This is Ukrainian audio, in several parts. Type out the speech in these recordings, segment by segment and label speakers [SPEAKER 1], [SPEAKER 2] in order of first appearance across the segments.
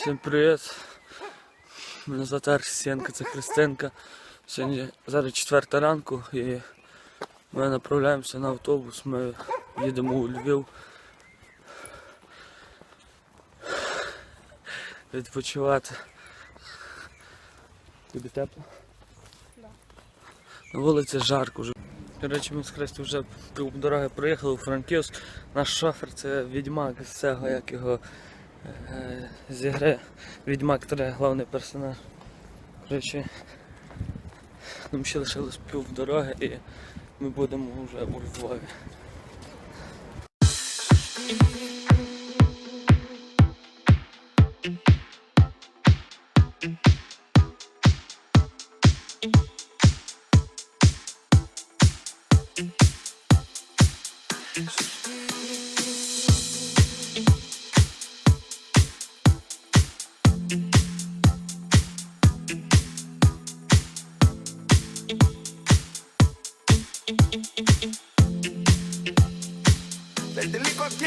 [SPEAKER 1] Всім привіт. Мене звати Арсенка, це Христинка. Сьогодні зараз четверта ранку і ми направляємося на автобус. Ми їдемо у Львів. Відпочивати. Тобі тепло? На вулиці жарко вже. Коротше, ми з Христю вже пів дороги проїхали у Франківськ. Наш шофер це відьмак з цього, як його з ігри Відьмак 3, головний персонаж. Коротше, нам ще лишилось пів дороги і ми будемо вже у Львові.
[SPEAKER 2] Del delico aquí.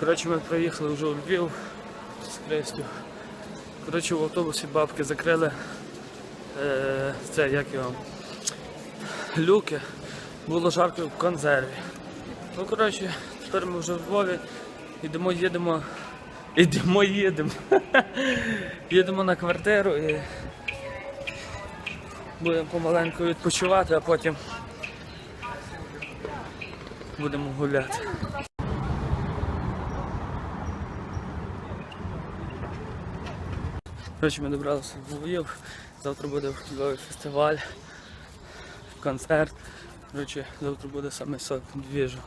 [SPEAKER 1] Коротше, ми приїхали вже у Львів з Христю. Коротше, в автобусі бабки закрили е, це як його люки. Було жарко в консерві. Ну, коротше, тепер ми вже в Львові. Йдемо, їдемо. Йдемо, їдемо. їдемо на квартиру і будемо помаленьку відпочивати, а потім будемо гуляти. Коротше, ми добралися в Львів. Завтра буде в Львові фестиваль, концерт. Коротше, завтра буде саме сок двіжу.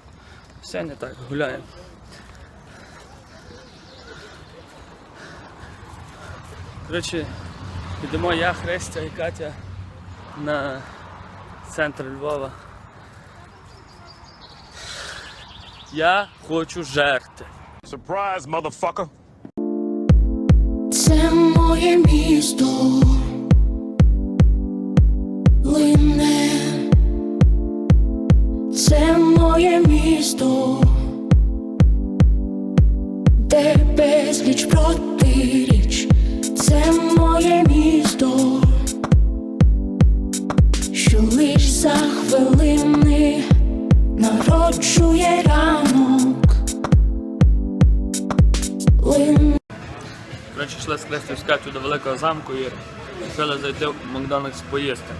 [SPEAKER 1] Все не так, гуляємо. Коротше, йдемо я, Христя і Катя на центр Львова. Я хочу жерти.
[SPEAKER 2] Surprise, motherfucker.
[SPEAKER 3] Це моє місто
[SPEAKER 1] З Катю до великого замку і вирішили зайти в Макдональдс поїсти.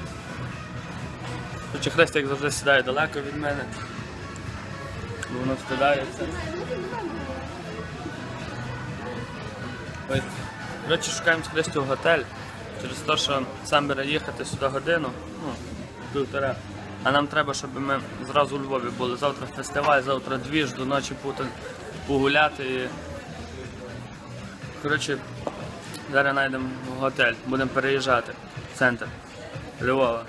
[SPEAKER 1] Коротше, Христя, як завжди, сідає далеко від мене. Бо воно встидається. Коротше, шукаємо з Христю готель. Через те, що сам бере їхати сюди годину, ну, півтора. А нам треба, щоб ми зразу у Львові були. Завтра фестиваль, завтра двіж, до ночі пути погуляти і Коротше, зараз знайдемо готель, будемо переїжджати в центр Львова.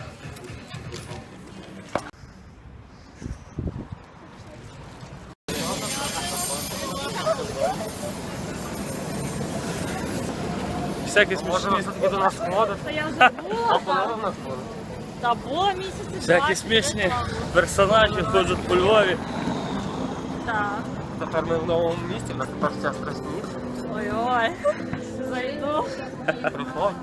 [SPEAKER 1] Всякі смішні,
[SPEAKER 4] до нас ходить.
[SPEAKER 5] Та я вже була. Та було місяці
[SPEAKER 1] всякі смішні персонажі ходять по Львові.
[SPEAKER 5] Так.
[SPEAKER 4] Тепер ми в новому місті, у нас тепер вся страшніше.
[SPEAKER 5] Ой-ой. Зайду.
[SPEAKER 4] Приходь.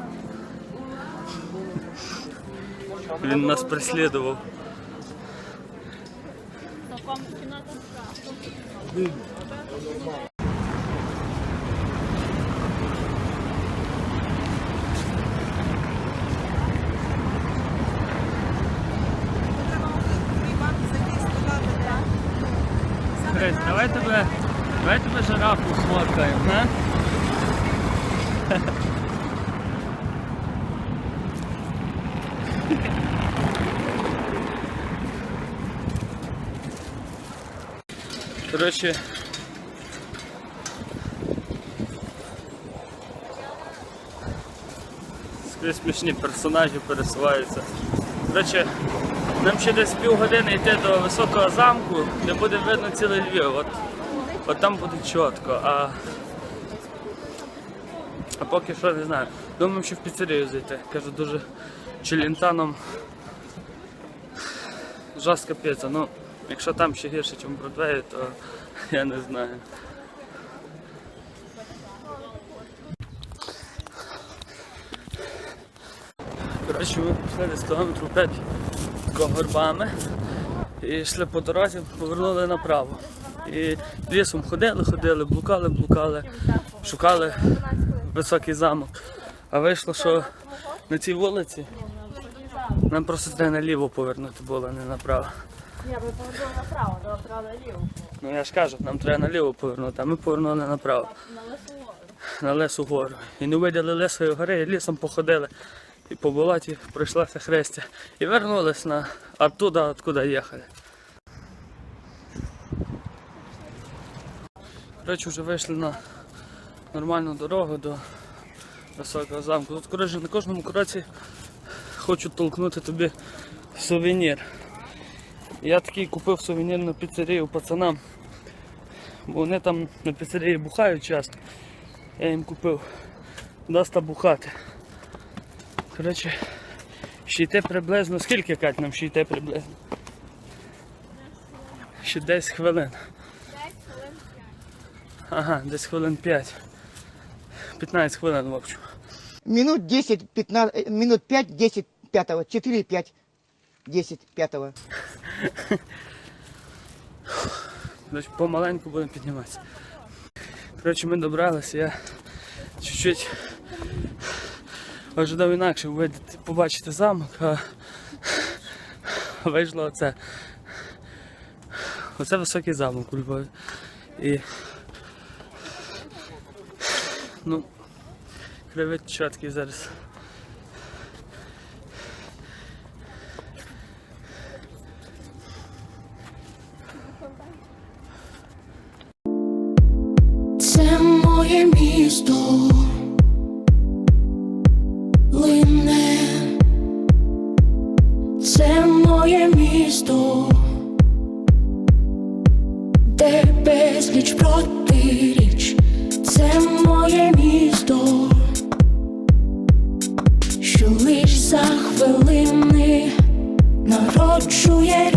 [SPEAKER 1] Він нас переслідував.
[SPEAKER 5] Там кімната.
[SPEAKER 1] Гресь, давай тебе, давай Шапку сфоткаем, а? Короче, скрізь смішні персонажі пересуваються. Короче, нам ще десь півгодини йти до високого замку, де буде видно цілий Львів от там буде чітко. А, а поки що не знаю. Думаю, що в піцерію зайти. Кажу, дуже челентаном жорстка піца. Ну, якщо там ще гірше, ніж в Бродвеї, то я не знаю. Коротше, ми пішли десь кілометрів 5 такого горбами і йшли по дорозі, повернули направо. І лісом ходили, ходили, блукали, блукали, шукали високий замок. А вийшло, що на цій вулиці нам просто треба наліво повернути було, а не направо.
[SPEAKER 5] Я би повернула направо, до направо наліво.
[SPEAKER 1] Ну я ж кажу, нам треба наліво повернути, а ми повернули направо.
[SPEAKER 5] На
[SPEAKER 1] Лесу гору. І не виділи Лесої гори, і лісом походили. І по болоті пройшлося хрестя. І вернулись на оттуда, откуда їхали. Коротше, вже вийшли на нормальну дорогу до високого замку. Тут коротше, на кожному кроці хочу толкнути тобі сувенір. Я такий купив сувенір на піцерію пацанам. Бо вони там на піцерії бухають часто. Я їм купив. Даста бухати. Коротше, ще йти приблизно. Скільки Кать нам ще йти приблизно? Ще 10 хвилин. Ага, десь хвилин 5. 15 хвилин, в общем.
[SPEAKER 6] Минут 10, 15, э, минут 5, 10, пятого, 4, 5, 10, пятого.
[SPEAKER 1] Значить, помаленьку будемо підніматися. Коротше, ми добралися, я чуть-чуть ожидав інакше увидіти, побачити замок, а вийшло оце. Оце високий замок у Львові. І ну, чіткий зараз.
[SPEAKER 3] Це моє місто. Лине, це моє місто, де безліч протиріч, це моє місто, що лиш за хвилини народжує